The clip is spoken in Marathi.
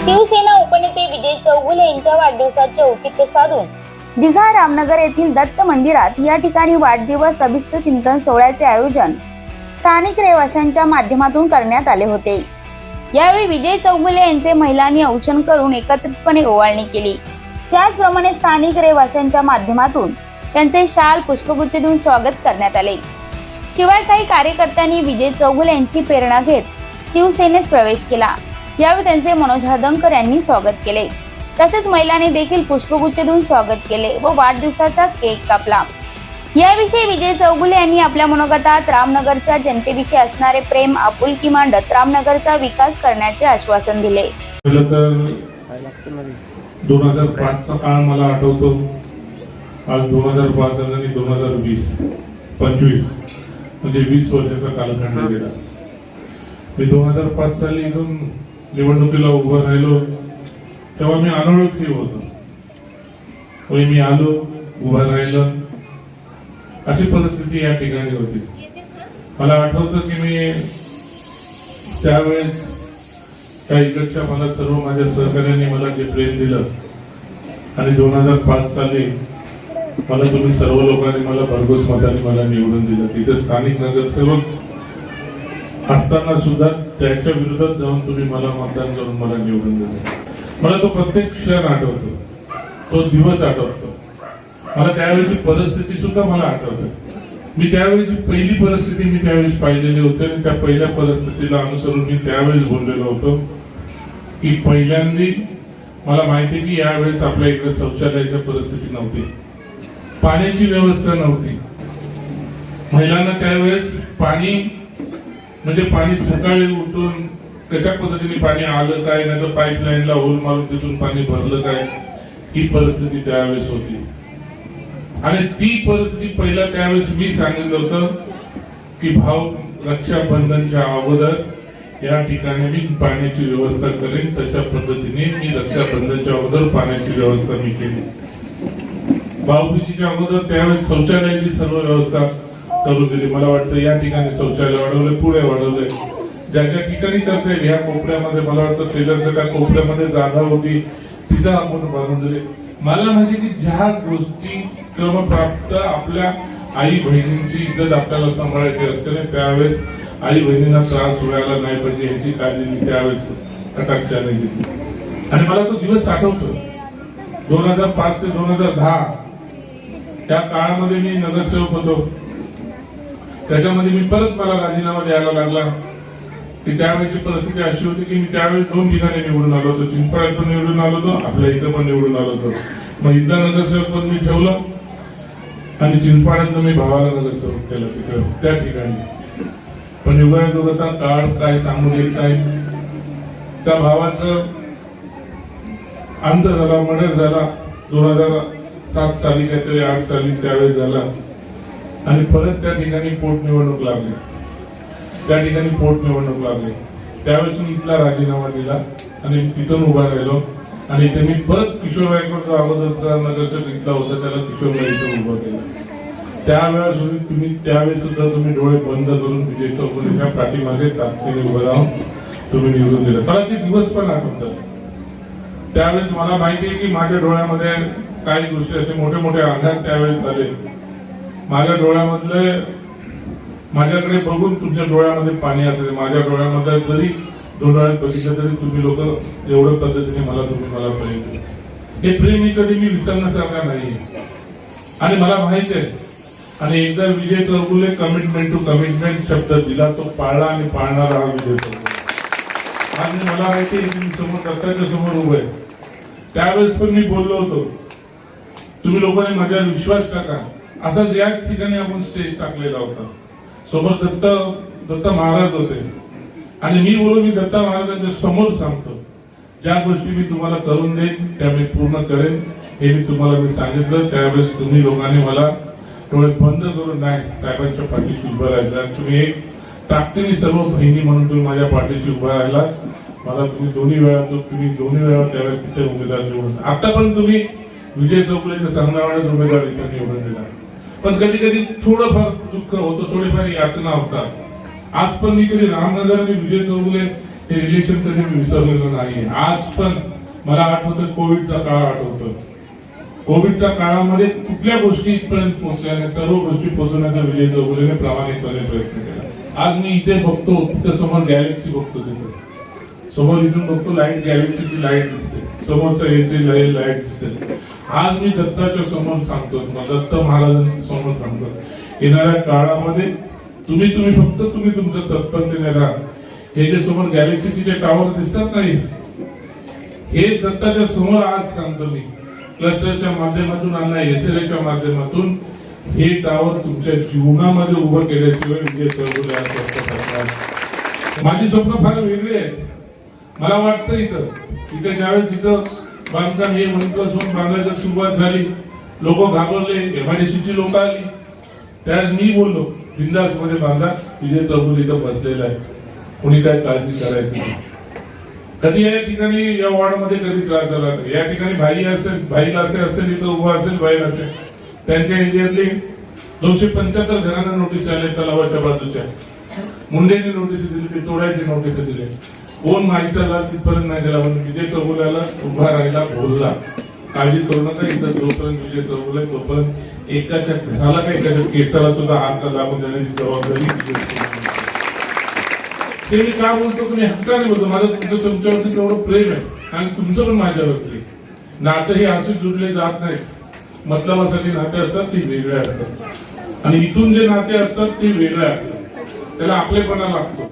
शिवसेना उपनेते विजय चौगुले यांच्या वाढदिवसाचे औचित्य साधून दिघा रामनगर येथील दत्त मंदिरात या ठिकाणी वाढदिवस अभिष्ट चिंतन सोहळ्याचे आयोजन स्थानिक रहिवाशांच्या माध्यमातून करण्यात आले होते. यावेळी विजय चौगुले यांचे महिलांनी औषण करून एकत्रितपणे ओवाळणी केली. त्याचप्रमाणे स्थानिक रहिवाशांच्या माध्यमातून त्यांचे शाल पुष्पगुच्छ देऊन स्वागत करण्यात आले. शिवाय काही कार्यकर्त्यांनी विजय चौगुले यांची प्रेरणा घेत शिवसेनेत प्रवेश केला. यावेळी त्यांचे मनोज हदंकर यांनी स्वागत केले. तसेच महिलांनी देखील पुष्पगुच्छ देऊन स्वागत केले व वाढदिवसाचा केक कापला. याविषयी विजय चौगुले यांनी आपल्या मनोगतात रामनगरच्या जनतेविषयी असणारे प्रेम आपुलकी मांडत रामनगरचा विकास करण्याचे आश्वासन दिले. दोन हजार पाचचा काळ मला आठवतो. आज दोन हजार पाच आणि दोन हजार वीस पंचवीस म्हणजे वीस वर्षाचा कालखंड गेला. मी दोन हजार पाच साली इथून निवडणुकीला उभं राहिलो तेव्हा मी अनोळखी होतो. म्हणजे मी आलो उभं राहिलं. अशी परिस्थिती या ठिकाणी होती. मला आठवतं की मी त्यावेळेस त्या इकडच्या मला सर्व माझ्या सहकार्याने मला जे प्रेम दिलं आणि दोन हजार पाच साली मला तुम्ही सर्व लोकांनी मला भरघोस मताने मला निवडून दिलं. तिथे स्थानिक नगरसेवक असताना सुद्धा त्याच्या विरोधात जाऊन तुम्ही मला मतदान करून मला निवडून दिले मला तो प्रत्येक क्षण आठवतो. तो दिवस आठवतो. मला त्यावेळेची परिस्थिती सुद्धा मला आठवते. मी त्यावेळेची पहिली परिस्थिती मी त्यावेळेस पाहिलेली होती आणि त्या पहिल्या परिस्थितीला अनुसरून मी त्यावेळेस बोललेलो होतो की पहिल्यांदी मला माहिती की यावेळेस आपल्या इकडे शौचालयाची परिस्थिती नव्हती. पाण्याची व्यवस्था नव्हती. महिलांना त्यावेळेस पाणी म्हणजे पाणी सकाळी उठून कशा पद्धतीने पाणी आलं काय? नाही तर पाईपलाईनला होल मारून तिथून पाणी भरलं काय? ही परिस्थिती त्यावेळेस होती. आणि ती परिस्थिती पहिला त्यावेळेस मी सांगितलं होतं की भाऊ रक्षाबंधनच्या अगोदर या ठिकाणी मी पाण्याची व्यवस्था करेन. तशा पद्धतीने मी रक्षाबंधनच्या अगोदर पाण्याची व्यवस्था मी केली. भाऊबीजीच्या अगोदर त्यावेळेस शौचालयाची सर्व व्यवस्था करून दिली मला वाटतं या ठिकाणी शौचालय वाढवले पुढे वाढवले ज्या ज्या ठिकाणी चालते या ह्या कोपऱ्यामध्ये मला वाटतं टेलरच्या त्या कोपऱ्यामध्ये जागा होती. तिथं आपण बांधून दिले मला माहिती की ज्या गोष्टी क्रमप्राप्त आपल्या आई बहिणींची इज्जत आपल्याला सांभाळायची असते ना त्यावेळेस आई बहिणींना त्रास व्हायला नाही पाहिजे याची काळजी मी त्यावेळेस कटाक्षाने घेतली. आणि मला तो दिवस आठवतो दोन हजार पाच ते दोन हजार दहा त्या काळामध्ये मी नगरसेवक होतो. त्याच्यामध्ये मी परत मला राजीनामा द्यायला लागला. की त्यावेळेची परिस्थिती अशी होती की मी त्यावेळी दोन ठिकाणी निवडून आलो होतो. चिंचपाड्यात पण निवडून आलो होतो आपल्या इथं पण निवडून आलो होतो. मग इथला नगरसेवक पण मी ठेवलं आणि चिंचपाड्यात मी भावाला नगरसेवक केलं तिथं त्या ठिकाणी. पण युगायुगता काळ काय सांगून येत नाही. त्या भावाचं अंत झाला मर्डर झाला. दोन हजार सात साली काहीतरी आठ साली त्यावेळेस झाला. आणि परत त्या ठिकाणी पोटनिवडणूक लागली. त्या ठिकाणी पोटनिवडणूक लागली. त्यावेळेस मी इथला राजीनामा दिला आणि तिथून उभा राहिलो. आणि इथे मी परत किशोर गायकवाड अगोदरचा नगरसेवक इथला होता त्याला किशोर गायकवाड उभं केलं. त्यावेळेस तुम्ही त्यावेळेस सुद्धा तुम्ही डोळे बंद करून विजय चौधरीच्या पाठीमागे ताकदीने उभं राहून तुम्ही निवडून दिलं. मला ते दिवस पण आठवतात. त्यावेळेस मला माहिती आहे की माझ्या डोळ्यामध्ये काही गोष्टी असे मोठे मोठे आघात त्यावेळेस झाले. माझ्या डोळ्यामधले माझ्याकडे बघून तुमच्या डोळ्यामध्ये पाणी असेल माझ्या डोळ्यामध्ये जरी दोन डोळ्यात बघितलं तरी तुम्ही लोक एवढं पद्धतीने मला तुम्ही मला प्रेम हे प्रेम मी कधी मी विसरण्यासारखा नाही आणि मला माहीत आहे आणि एकदा Vijay Chougule commitment to commitment शब्द दिला तो पाळला आणि पाळणारा हा विजय चौगुले. आणि मला माहिती समोर डॉक्टरच्या समोर उभं आहे. त्यावेळेस पण मी बोललो होतो तुम्ही लोकांनी माझ्यावर विश्वास टाका. असाच याच ठिकाणी आपण स्टेज टाकलेला होता. सोबत दत्त दत्त महाराज होते. आणि मी बोलू मी दत्ता महाराजांच्या समोर सांगतो. ज्या गोष्टी मी तुम्हाला करून देईन त्या मी पूर्ण करेन. हे मी तुम्हाला मी सांगितलं. त्यावेळेस तुम्ही लोकांनी मला डोळे बंद करून नाही साहेबांच्या पाठीशी उभं राहायचं. तुम्ही एक ताकदीने सर्व बहिणी म्हणून तुम्ही माझ्या पाठीशी उभा राहिला. मला तुम्ही दोन्ही वेळा तुम्ही दोन्ही वेळा त्यावेळेस तिथे उमेदवार निवडून आता पण तुम्ही विजय चौकलेच्या सांगण्यावाळ्यात उमेदवार इथे निवडून दिला. पण कधी कधी थोडंफार दुःख होतं थोडीफार यातना होतात. आज पण मी कधी रामनगर आणि विजय चौगुले हे रिलेशन कधी मी विसरलेलं नाही आज पण मला आठवतं कोविडचा काळ आठवतो. कोविडच्या काळामध्ये कुठल्या गोष्टी इथपर्यंत पोहोचल्या सर्व गोष्टी पोहोचवण्याचा विजय चौगुलेने प्रामाणिकपणे प्रयत्न केला. आज मी इथे बघतो तिथे समोर गॅलेक्सी बघतो तिथे. समोर इथून बघतो लाइट गॅलेक्सीची लाइट दिसते. समोरचं याची लाइट लाइट दिसते. आज मी दत्ताच्या समोर सांगतो दत्त महाराजांच्या समोर सांगतो. येणाऱ्या काळामध्ये तुम्ही तुम्ही फक्त तुम्ही तुमचं तत्परतेने राहा हे जे समोर गॅलेक्सीचे जे टावर दिसतात नाही हे दत्ताच्या समोर आज सांगतो मी. क्लस्टरच्या माध्यमातून आणि एसएलच्या माध्यमातून हे टावर तुमच्या जीवनामध्ये उभं केल्याशिवाय विजय आज माझी स्वप्न फार वेगळी आहेत मला वाटतं इथं इथे ज्यावेळेस इथं बांधकाम हे म्हणतो असून बांधायला सुरुवात झाली लोक घाबरले एमआयडीसीची लोक आली. त्याच मी बोललो बिंदासमध्ये बांधा विजय चौगुल इथं बसलेला आहे. कोणी काय काळजी करायची नाही. कधी या ठिकाणी या वॉर्डमध्ये कधी त्रास झाला या ठिकाणी भाई असेल भाईला असेल असेल इथं उभा असेल भाईला असेल. त्यांच्या एरियातले दोनशे पंच्याहत्तर घरांना नोटीस आले तलावाच्या बाजूच्या. मुंडेने नोटीस दिली ते तोडायची नोटीस दिली. कोण माहीत चालला तिथपर्यंत नाही गेला म्हणून विजय चौगुल्याला उभा राहिला बोलला. काळजी करू नका इथं जोपर्यंत विजय चौगुले तोपर्यंत एकाच्या घराला का एकाच्या केसाला सुद्धा हात लागून देण्याची जबाबदारी ते मी का बोलतो? तुम्ही हक्काने बोलतो. माझं तुमचं तुमच्यावरती तेवढं प्रेम आहे. आणि तुमचं पण माझ्यावरती नातं हे असे जुडले जात नाही मतलबासाठी नाते असतात ते वेगळे असतात. आणि इथून जे नाते असतात ते वेगळे असतात. त्याला आपलेपणा लागतो.